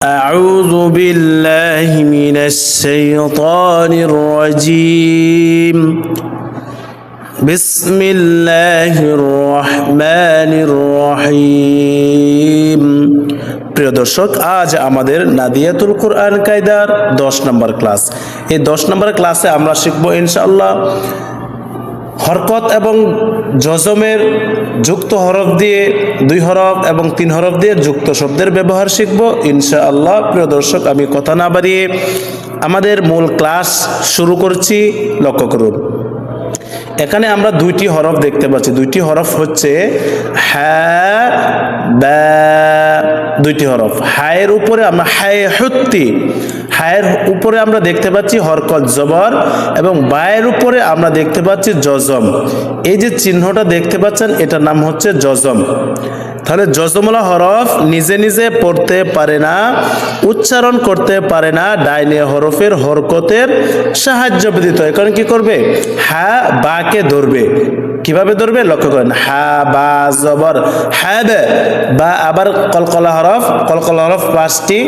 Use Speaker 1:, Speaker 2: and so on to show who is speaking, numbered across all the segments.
Speaker 1: أعوذ بالله من الشيطان الرجيم بسم الله الرحمن الرحيم প্রিয় দর্শক আজ আমাদের নাদিয়াতুল কোরআন কায়দার দশ নম্বর ক্লাস এই দশ নম্বর ক্লাসে আমরা শিখবো ইনশাআল্লাহ হরকত এবং জজমের যুক্ত হরফ দিয়ে দুই হরফ এবং তিন হরফ দিয়ে যুক্ত শব্দের ব্যবহার শিখব। ইনশাআল্লাহ, প্রিয় দর্শক, আমি কথা না বাড়িয়ে আমাদের মূল ক্লাস শুরু করছি। লক্ষ্য করুন। এখানে আমরা দুইটি হরফ দেখতে পাচ্ছি। দুইটি হরফ হচ্ছে হ্যাঁ ব্যা, দুইটি হরফ। হায়ের উপরে আমরা হায় হত্যি হায়ের উপরে আমরা দেখতে পাচ্ছি হরকত জবর এবং বায়ের উপরে আমরা দেখতে পাচ্ছি জজম। এই যে চিহ্নটা দেখতে পাচ্ছেন, এটার নাম হচ্ছে জজম। তাহলে জজমলা হরফ নিজে নিজে পড়তে পারে না, উচ্চারণ করতে পারে না, ডাইনে হরফের হরকতের সাহায্য ব্যতীত। কারণ কি করবে? হ্যাঁ বাকে ধরবে। কীভাবে ধরবে? লক্ষ্য করেন, হা, বা, জবর হ্যাব বা, আবার কলকলা হরফ কলকলা হরফ পাঁচটি,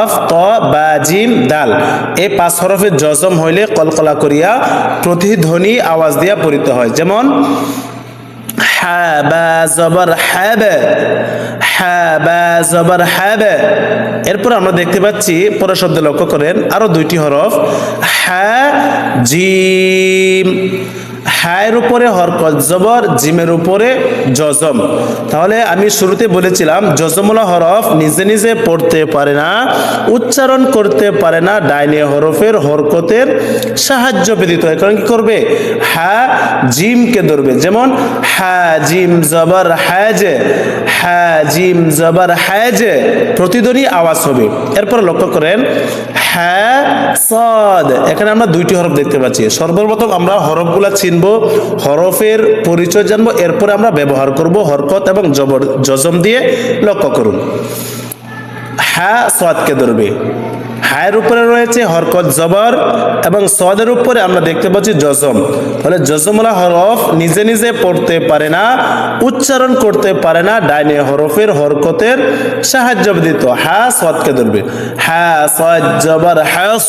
Speaker 1: অফ, ত, বা, জিম, দাল। এই পাঁচ হরফের জজম হইলে কলকলা করিয়া প্রতিধ্বনি আওয়াজ দিয়া পড়িতে হয়। যেমন হ্যাঁ বা, জবর হ্যাব হ্যাঁ বা, জবর হ্যাব এরপর আমরা দেখতে পাচ্ছি, পরের শব্দ লক্ষ্য করেন, আরও দুইটি হরফ হ্যা জিম। হায়ের উপরে হরকত, জবর, জিমের উপরে জজম। তাহলে আমি শুরুতে বলেছিলাম, জজমলা হরফ নিজে নিজে পড়তে পারে না, উচ্চারণ করতে পারে না, ডাইনে হরফের হরকতের সাহায্য ব্যতীত। হয় কারণ কি করবে? হ্যাঁ জিমকে ধরবে। যেমন হ্যাঁ জিম, জবর, হ্যাজ হ্যাঁ জিম, জবর, হ্যাজ, প্রতিধ্বনি আওয়াজ হবে। এরপর লক্ষ্য করেন হ্যাঁ সদ এখানে আমরা দুইটি হরফ দেখতে পাচ্ছি। সর্বপ্রথম আমরা হরফগুলা চিনব, হরফের পরিচয় জানব, এরপরে আমরা ব্যবহার করব হরকত এবং জবর, জজম দিয়ে লক্ষ্য করুন। হ্যাঁ সদকে ধরবে। হায়ের উপরে রয়েছে হরকত জবর এবং সদের উপরে আমরা দেখতে পাচ্ছি জজম। ফলে জজমলা হরফ নিজে নিজে পড়তে পারে না, উচ্চারণ করতে পারে না, ডাইনে হরফের হরকতের সাহায্য ব্যতীত হ্যাঁ সদকে ধরবে। হ্যাঁ সদ জবর হ্যাস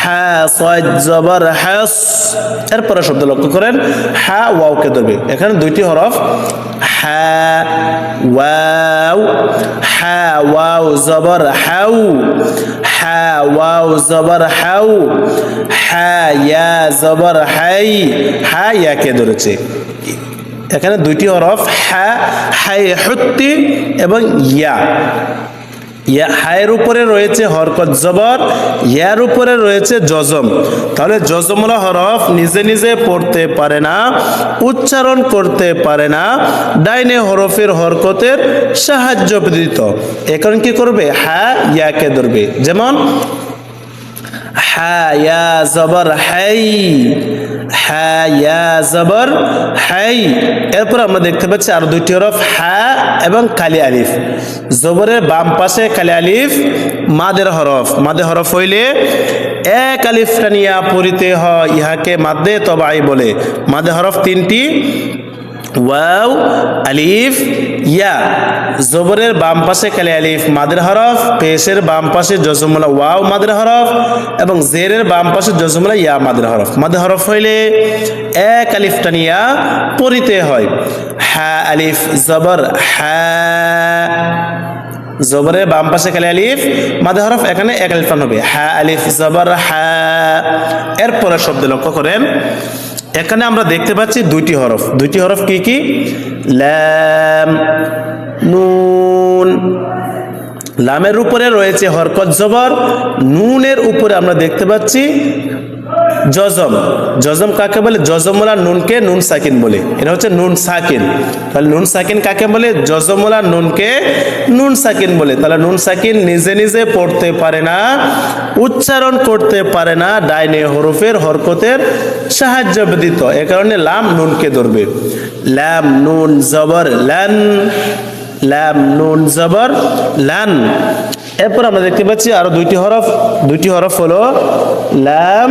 Speaker 1: হ্যাঁ সদ জবর হ্যাস এরপরে শব্দ লক্ষ্য করেন হ্যাঁ ওয়াওকে ধরবে। এখানে দুইটি হরফ হ্যাঁ ওয়াও হ্যাঁ ওয়াও, জবর, হাউ। হ্যাঁ ওয়াও, জবর, হাউ। হ্যাঁ ইয়া, জবর, হাই। হ্যাঁ ইয়াকে ধরেছে। এখানে দুইটি হরফ হ্যাঁ হাই হত্যি এবং ইয়া। ইয়া হায়ের উপরে রয়েছে হরকত জবর, ইয়ার উপরে রয়েছে জজম। তাহলে জজমলা হরফ নিজে নিজে পড়তে পারে না, উচ্চারণ করতে পারে না, ডাইনে হরফের হরকতের সাহায্য ব্যতীত। এখন কি করবে? হ্যাঁ ইয়াকে ধরবে। যেমন হ্যাঁ ইয়া জবর, হাই হ্যাঁ ইয়া, জবর এরপর আমরা দেখতে পাচ্ছি আর দুইটি হরফ হ্যা এবং কালি আলিফ। জবরের বাম পাশে কালি আলিফ, মাদের হরফ। মাদের হরফ হইলে এক আলিফটা নিয়া পড়িতে হয়, ইহাকে মাদে তবাই বলে। মাদে হরফ তিনটি ওয়াও, আলিফ, ইয়া। জবরের বাম পাশে কালি আলিফ, মাদের হরফ, পেশের বাম পাশে জজমুলা ওয়াও, মাদের হরফ, এবং জেরের বাম পাশে জজমুলা ইয়া, মাদের হরফ। মাদের হরফ হইলে এক আলিফটা নিয়া পরিতে হয়। হ্যাঁ আলিফ, জবর হ্যাঁ জবরের বাম পাশে খালি আলিফ মাদে হরফ এখানে এক আলিফ টান হবে। হ্যাঁ আলিফ, জবর হ্যাঁ এরপরে শব্দ লক্ষ্য করেন। এখানে আমরা দেখতে পাচ্ছি দুইটি হরফ। দুইটি হরফ কি কি? ল্যাম নুন। লামের উপরে রয়েছে হরকত জবর, নুনের উপরে আমরা দেখতে পাচ্ছি জজম। জজম কাকে বলে? জজমলা নুনকে নুন সাকিন বলে। এটা হচ্ছে নুন সাকিন। তাহলে নুন সাকিন কাকে বলে? জজমলা নুনকে নুন সাকিন বলে। তাহলে নুন সাকিন নিজে নিজে পড়তে পারে না, উচ্চারণ করতে পারে না, ডাইনে হরফের হরকতের সাহায্য ব্যতীত। এ কারণে লাম নুনকে ধরবে। ল্যাম নুন জবর ল্যান ল্যাম নুন জবর লান। এরপর আমরা দেখতে পাচ্ছি আরও দুইটি হরফ। দুইটি হরফ হলো লাম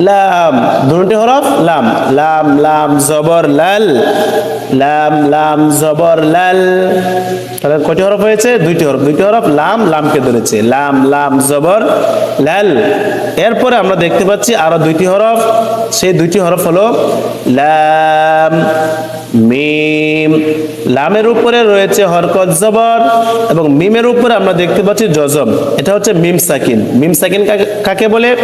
Speaker 1: লাম। দুটি হরফ, লাম। লাম লাম, জবর, লাল। লাম লাম, জবর, লাল। তাহলে কয়টি হরফ হয়েছে? দুইটি হরফ। দুইটি হরফ, লাম, লামকে ধরেছে। লাম লাম, জবর, লাল। এরপরে আমরা দেখতে পাচ্ছি আরও দুইটি হরফ। সেই দুইটি হরফ হলো লাম, মিম। লামের উপরে রয়েছে হরকত জবর এবং মিমের উপরে আমরা দেখতে পাচ্ছি জজম। এটা হচ্ছে মিম সাকিন। মিম সাকিন কাকে বলে?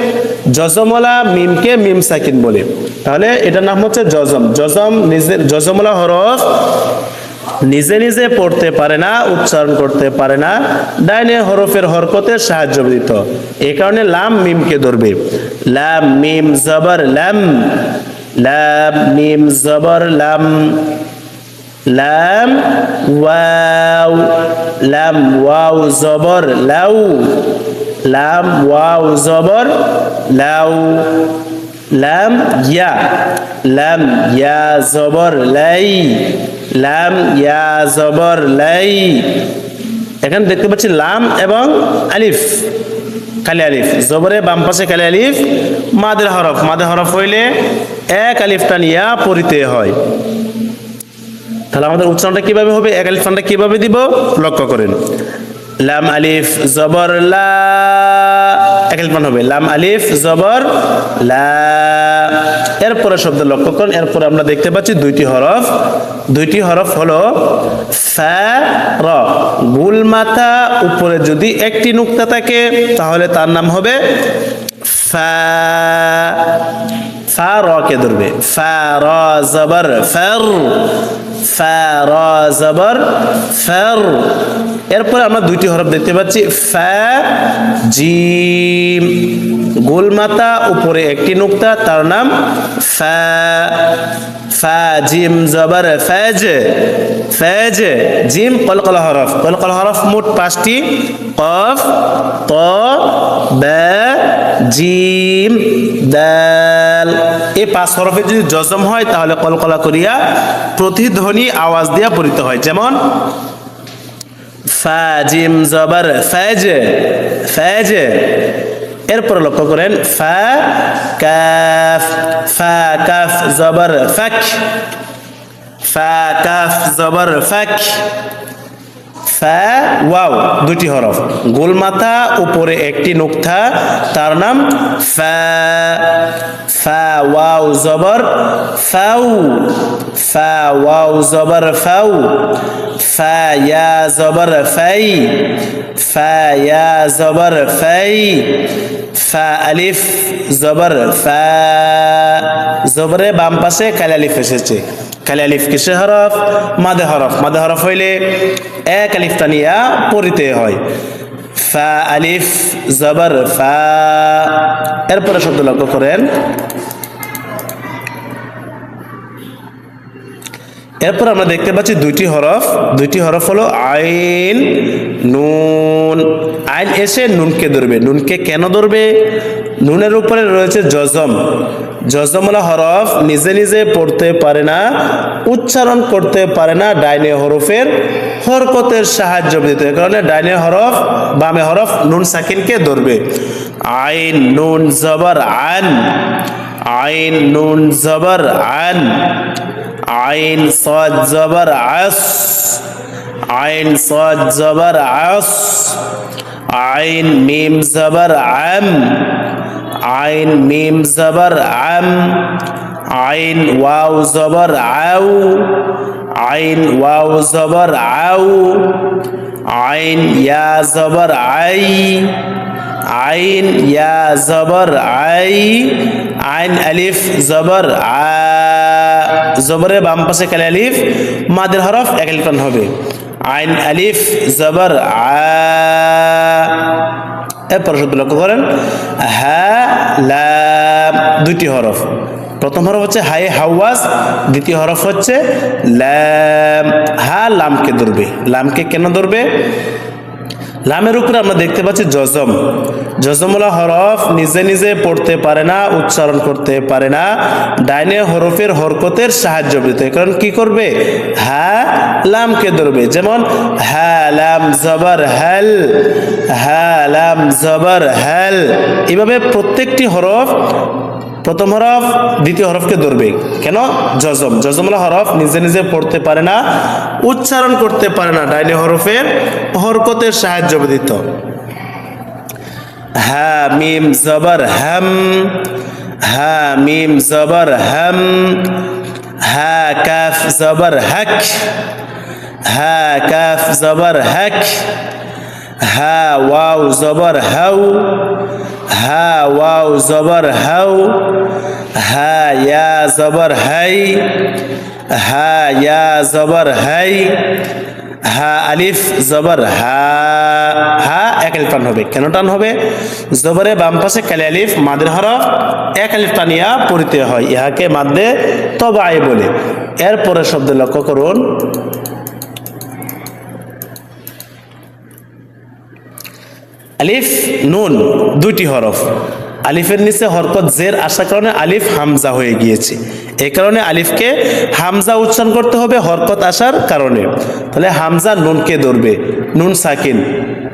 Speaker 1: জজমলা মিমকে মিম সাকিন বলে। তাহলে এটার নাম হচ্ছে জজম। জজম নিজের জজমলা হরফ নিজে নিজে পড়তে পারে না, উচ্চারণ করতে পারে না, ডাইনে হরফের হরকতে সাহায্য দিত এই কারণে লাম মিমকে ধরবে। লাম মিম জবর লাম লাম মিম জবর লাম লাম ওয়াও লাম ওয়াও জবর লাউ। লাম, ওয়াও, জবর, লাউ, লাম, ইয়া লাম, ইয়া, জবর, লাই, লাম, ইয়া, জবর, লাই। এখানে দেখতে পাচ্ছি লাম এবং আলিফ কালি আলিফ। জবরে বাম পাশে কালি আলিফ, মাদের হরফ। মাদের হরফ হইলে এক আলিফটান ইয়া পরিতে হয়। তাহলে আমাদের উচ্চারণটা কীভাবে হবে? এক আলিফ টানটা কীভাবে দিব? লক্ষ্য করেন। লাম আলিফ জবর লা। হবে। লাম আলিফ জবর লা। এরপরে শব্দ লক্ষ্য করুন। এরপরে আমরা দেখতে পাচ্ছি দুইটি হরফ। দুইটি হরফ হলো ফা, র। গুল মাথা উপরে যদি একটি নুক্তা থাকে, তাহলে তার নাম হবে ফা। ফা র কে ধরবে। ফা র জবর, ফর ফা র জবর, ফর। এরপরে আমরা দুইটি হরফ দেখতে পাচ্ছি। ফা, জিম। গোলমাতা, উপরে একটি নুক্তা, তার নাম ফা ফা, জিম জবর, ফেজ ফেজ, জিম, কলকল হরফ। কলকল হরফ মোট পাঁচটি কফ, ত, বে, জিম দাল এই পাঁচ হরফে যদি জজম হয়, তাহলে কলকলা করিয়া প্রতিধ্বনি আওয়াজ দিয়া পড়িতে হয়। যেমন ফা জিম জবর, ফেজ ফেজ। এরপর লক্ষ্য করেন, ফা, কাফ ফা, কাফ, জবর, ফাক। ফা, কাফ, জবর, ফাক। ফা ওয়াও, দুটি হরফ। গোলমাথা, উপরে একটি নুক্তা, তার নাম ফা। ফা, ওয়াও, জবর, ফাউ। ফা, ওয়াও, জবর, ফাউ। ফা, ইয়া, জবর, ফাই। ফা, ইয়া, জবর, ফাই। ফা, আলিফ, জবর, ফা। জবরে বাম পাশে কালি আলিফ এসেছে। কালি আলিফ কিসে হরফ? মাদে হরফ। মাদে হরফ হইলে এক আলিফ টানিয়া পড়িতে হয়। ফা আলিফ জবর ফা। এরপরে শব্দ লক্ষ্য করেন। এরপর আমরা দেখতে পাচ্ছি দুইটি হরফ। দুইটি হরফ হলো আইন, নুন। আইন এসে নুনকে ধরবে। নুনকে কেন ধরবে? নুনের উপরে রয়েছে জজম। জজমলা হরফ নিজে নিজে পড়তে পারে না, উচ্চারণ করতে পারে না ডাইনে হরফের হরকতের সাহায্য দিতে কারণে ডাইনে হরফ, বামে হরফ নুন সাকিনকে ধরবে। আইন, নুন, জবর, আন। আইন, নুন, জবর, আন। আইন, সদ, জবর, আস। আইন, সদ, জবর, আস। আইন, মিম, জবর, আম। আইন মিম জবর আম, আইন ওয়াও জবর আউ, আইন ওয়াও জবর আউ, আইন ইয়া জবর আই, আইন ইয়া জবর আই, আইন আলিফ জবর আ, জবরের বাম পাশে কালি আলিফ, মাদের হরফ এক আলিফ টান হবে। আইন আলিফ জবর আ, এরপর শব্দ লক্ষ্য করেন, হা লাম, দুইটি হরফ। প্রথম হরফ হচ্ছে হাই হাওয়াজ দ্বিতীয় হরফ হচ্ছে ল্যাম হা, লামকে ধরবে। লামকে কেন ধরবে? লামের উপরে আমরা দেখতে পাচ্ছি জজম। জজমলা হরফ নিজে নিজে পড়তে পারে না, উচ্চারণ করতে পারে না। ডাইনে হরফের হরকতের সাহায্য পেতে কারণ কি করবে? হ্যাঁ লামকে ধরবে। যেমন হ্যাঁ জবর হ্যাল হ্যাঁ জবর হ্যাল এভাবে প্রত্যেকটি হরফ, প্রথম হরফ, দ্বিতীয় হরফকে ধরবে। কেন? জজম জজমলা হরফ নিজে নিজে পড়তে পারে না, উচ্চারণ করতে পারে না। ডাইনে হরফের হরকতের সাহায্য ব্যতীত। হ্যাঁ মিম জবর হ্যাম হ্যাঁ মিম জবর হ্যাম হ্যাঁ কাফ জবর হক হ্যাঁ কাফ জবর হক হ্যাঁ ওয়াও জবর হাউ হ্যাঁ ওয়াও জবর হাউ হ্যাঁ ইয়া জবর হাই হ্যাঁ ইয়া জবর হাই হ্যাঁ আলিফ, জবর, হা হা, এক আলিফ টান হবে। কেন টান হবে? জবরে বাম পাশে কালি আলিফ, মাদের হরফ, এক আলিফ টানিয়া পড়িতে হয়। ইহাকে মাদ্দে তবাই বলে। এরপরে শব্দ লক্ষ্য করুন। আলিফ, নুন, দুইটি হরফ। আলিফের নিচে হরকত জের আসার কারণে আলিফ হামজা হয়ে গিয়েছে। এই কারণে আলিফকে হামজা উচ্চারণ করতে হবে হরকত আসার কারণে। তাহলে হামজা নুনকে ধরবে। নুন সাকিন।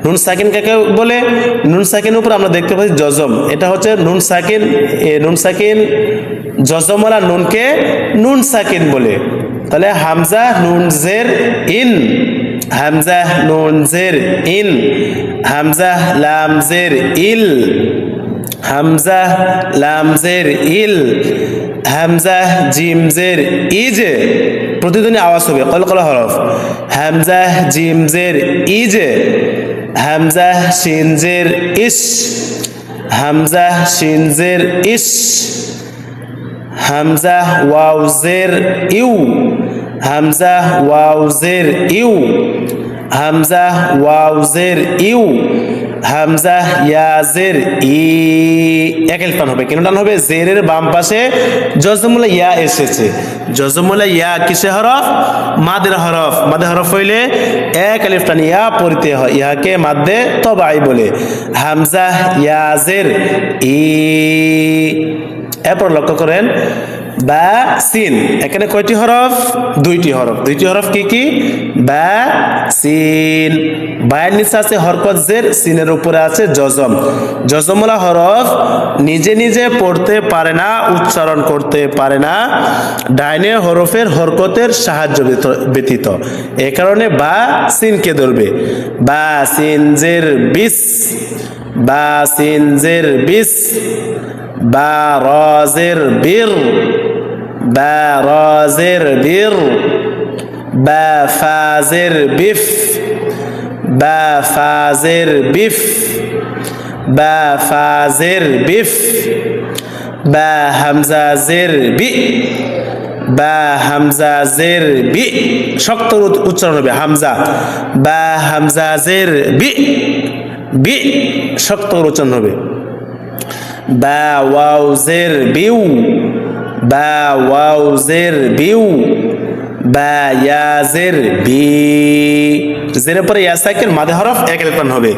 Speaker 1: নুন সাকিন কাকে বলে? নুন সাকিন উপর আমরা দেখতে পাচ্ছি জজম। এটা হচ্ছে নুন সাকিন, এ নুন সাকিন, জজমওয়ালা নুনকে নুন সাকিন বলে। তাহলে হামজা নুন জের ইন। হামজা নুন জের ইন। হামজা লাম জের ইল। হামজা লাম জের ইল, হামজা জিম জের ইজ, প্রতিধ্বনি আওয়াজ হবে কলকলা হরফ, হামজা জিম জের ইজ, হামজা শিন জের ইস, হামজা শিন জের ইস, হামজা ওয়াও জের ইউ, হামজা ওয়াও জের ইউ, হামজা ওয়াও জের ইউ হামজা ইয়া জের ই একেল টান হবে, কেন টান হবে? জেরের বাম পাশে জজমুলা ইয়া এসেছে। জজমুলা ইয়া কিসে হরফ? মাদের হরফ। মাদের হরফ হইলে এক আলিফ টান ইয়া পড়িতে হয়। ইহাকে মাদ্দে তবাই বলে। হামজা ইয়া জের ই এরপর লক্ষ্য করেন, বা সিন। এখানে কয়টি হরফ? দুইটি হরফ। দুইটি হরফ কি কি? বা সিন। বায়ের নিচে আছে হরকত জের, সিনের উপরে আছে জজম। জজমলা হরফ নিজে নিজে পড়তে পারে না, উচ্চারণ করতে পারে না। ডাইনে হরফের হরকতের সাহায্য ব্যত- ব্যতীত। এ কারণে বা সিনকে ধরবে। বা সিন জের বিস, বা সিন জের বিস, বা রজের বীর, বা রজের বীর, বা ফাজের বিফ। বা ফাজের বিফ, বা ফাজের বিফ, বা হামজাজের বি, বা হামজাজের বি, শক্ত উচ্চ- উচ্চারণ হবে হামজা, বা হামজাজের বি বি, শক্ত উচ্চারণ হবে। বা ওয়াও জের বিউ, বা ওয়াও জের বিউ, বা ইয়া জের বি। জেরের পরে সাইকেল মাঝে হরফ এক এলেকট্রন হবে।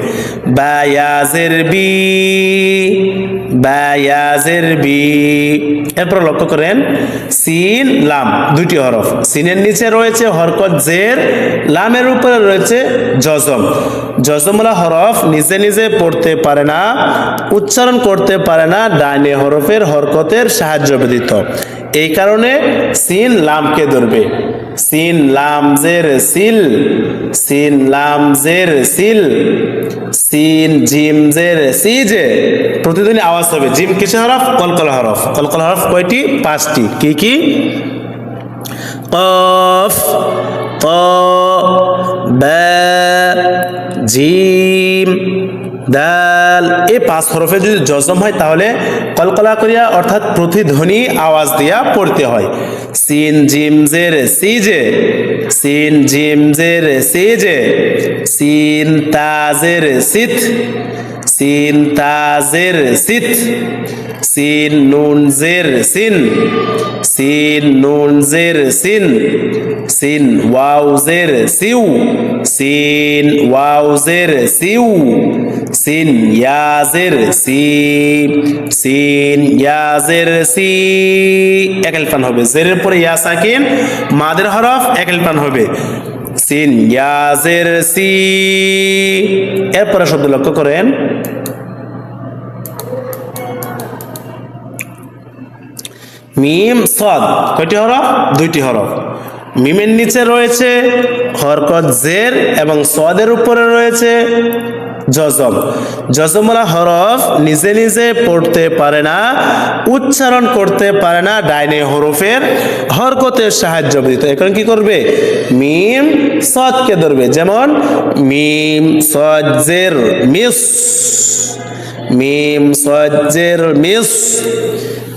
Speaker 1: বা ইয়া জের বি, বা ইয়া জের বি। এরপর লক্ষ্য করেন, সিন, লাম দুটি হরফ। সিনের নিচে রয়েছে হরকত জের, লামের উপরে রয়েছে জজম। জজমলা হরফ নিজে নিজে পড়তে পারে না, উচ্চারণ করতে পারে না ডাইনে হরফের হরকতের সাহায্য ব্যতীত। এই কারণে সিন, লামকে ধরবে। সিন, লাম, জের, সিল সিন, লাম, জের, সিল। সিন, জিম, জের, সিজে। প্রতিদিনই আওয়াজ হবে। জিম কিসে হরফ? কলকল হরফ। কলকল হরফ কয়টি? পাঁচটি। কি কি? কফ ত বা, জিম, দাল। এই পাঁচ হরফে যদি জজম হয়, তাহলে কলকলা করিয়া, অর্থাৎ প্রতিধ্বনি আওয়াজ দিয়া পড়তে হয়। সিন, জিম, জের, সিজে। সিন জিম জের সিজে, সিন তাজের সিথ সিন তাজের সিত, সিন নুন জের সিন সিন নুন জের সিন সিন ওয়াও জের সিউ, সিন ওয়াও জের সিউ সিন ইয়াজের সি সিন ইয়াজের সি। একাল হবে। জেরের পরে ইয়া সাকিন, মাদের হরফ একাল হবে। সিন ইয়াজের সি। এরপরে শব্দ লক্ষ্য করেন। মিম, সদ, কয়টি হরফ? দুইটি হরফ। মিমের নিচে রয়েছে হরকত জের এবং সদের উপরে রয়েছে জজম। জজমলা হরফ নিজে নিজে পড়তে পারে না, উচ্চারণ করতে পারে না ডাইনে হরফের হরকতের সাহায্য ব্যতীত। এখন কি করবে? মিম সদকে ধরবে। যেমন, মিম সজ্জের মিস, মিম সজ্জের মিস,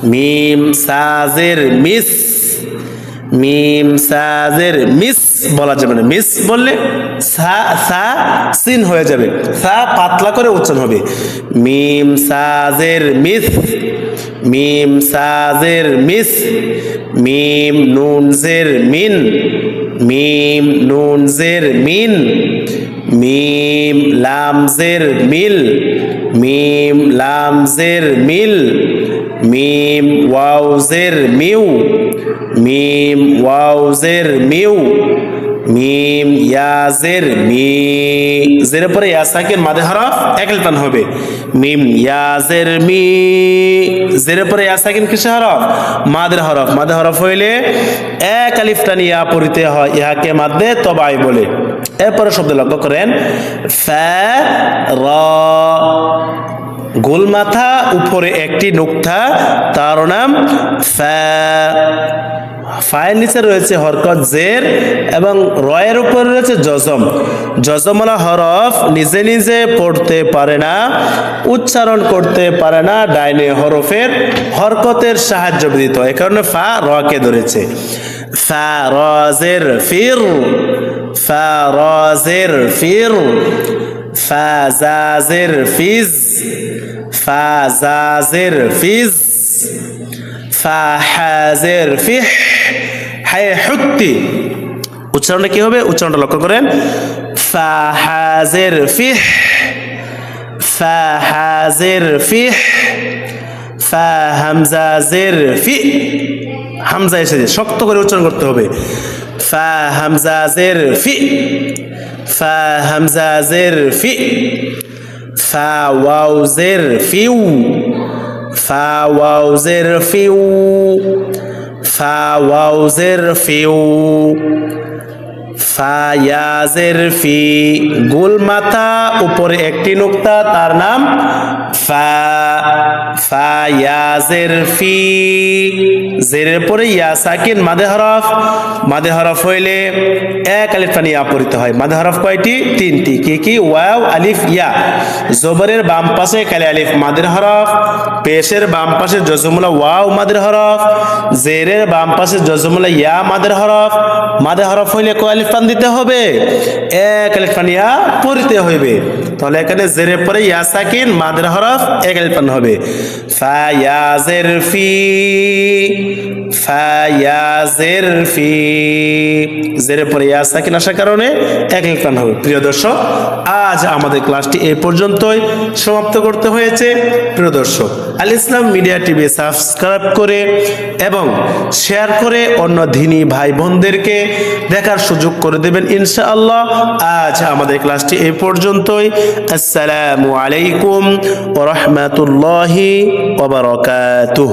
Speaker 1: মিম সাজের মিস। মিম সাজের মিস বলা যাবে না। মিস বললে সা সা সিন হয়ে যাবে। সা পাতলা করে উচ্চারণ হবে। মিম সাজের মিস, মিম সাজের মিস, মিম নুন জের মিন, মিম নুন জের মিন, মিম লাম জের মিল, মিম লাম জের মিল, মিম ওয়াও জের মিউ। মিম ওয়াও জের মিউ, মিম ইয়াজের মি, জের পরে ইয়া সাকিন মাদে হরফ একাল টান হবে। মিম ইয়াজের মি, জের পরে ইয়া সাকিন কিসে হরফ? মাদের হরফ। মাদে হরফ হইলে এক আলিফ টান ইয়া পড়িতে হয়, ইহাকে মাদে তবাই বলে। এরপরে শব্দ লক্ষ্য করেন, ফা, র গোল মাথা উপরে একটি নুক্তা, তার নাম ফায়ের নিচে রয়েছে হরকত জের এবং রয়ের উপরে রয়েছে জজম। জজমলা হরফ নিজে নিজে পড়তে পারে না, উচ্চারণ করতে পারে না, ডাইনে হরফের হরকতের সাহায্য ব্যতীত। এ কারণে ফা, রকে ধরেছে। ফা রজের ফির। ফা রজের ফির। ফা জাজের ফিজ ফা জাজের ফিজ ফা হাজের ফিহ হায় হুত্তি উচ্চারণটা কি হবে? উচ্চারণটা লক্ষ্য করেন। ফা হাজের ফিহ ফা হাজের ফিহ ফা হামজাজের ফি হামজা এসেছে শক্ত করে উচ্চারণ করতে হবে। ফা হামজাজের ফি, ফা হামজাজের ফি, ফা ওয়াউজের ফিউ, ফা ওয়াউজের ফিউ, ফা ওয়াউজের ফিউ ফায়াজের ফি। গোল মাথা উপরে একটি নুক্তা, তার নাম ফা। ফি। জেরের পরে ইয়া সাকিন, মাদে হরফ। মাদে হরফ হইলে এক আলিফ টানি হয়। মাদে হরফ কয়টি? তিনটি। কি কি? ওয়াও, আলিফ, ইয়া। জবরের বাম পাশে কালে আলিফ, মাদের হরফ। পেশের বাম পাশে জজমুলা ওয়াও, মাদের হরফ। জেরের বাম পাশে জজমুলা ইয়া, মাদের হরফ। মাদে হরফ হইলে কয় দিতে হবে? এক আলিফ পড়িতে হইবে। তাহলে এখানে জেরের পরে ইয়াসাকিন মাদের হরফ এক টান হবে। ফায়াজের ফি ফায়াজের ফি। জেরে পরে ইয়া সাকিন আসার কারণে এক টান হবে। প্রিয় দর্শক, আজ আমাদের ক্লাসটি এ পর্যন্তই। সমাপ্ত করতে হয়েছে। প্রিয় দর্শক Al Islam media TV subscribe করে এবং শেয়ার করে অন্য ধিনী ভাই বোনদেরকে দেখার সুযোগ করে দেবেন, ইনশাআল্লাহ। আজ আমাদের ক্লাসটি এ পর্যন্তই। আসসালামু আলাইকুম ওরহমতুল্লাহি ওবরাকাতুহ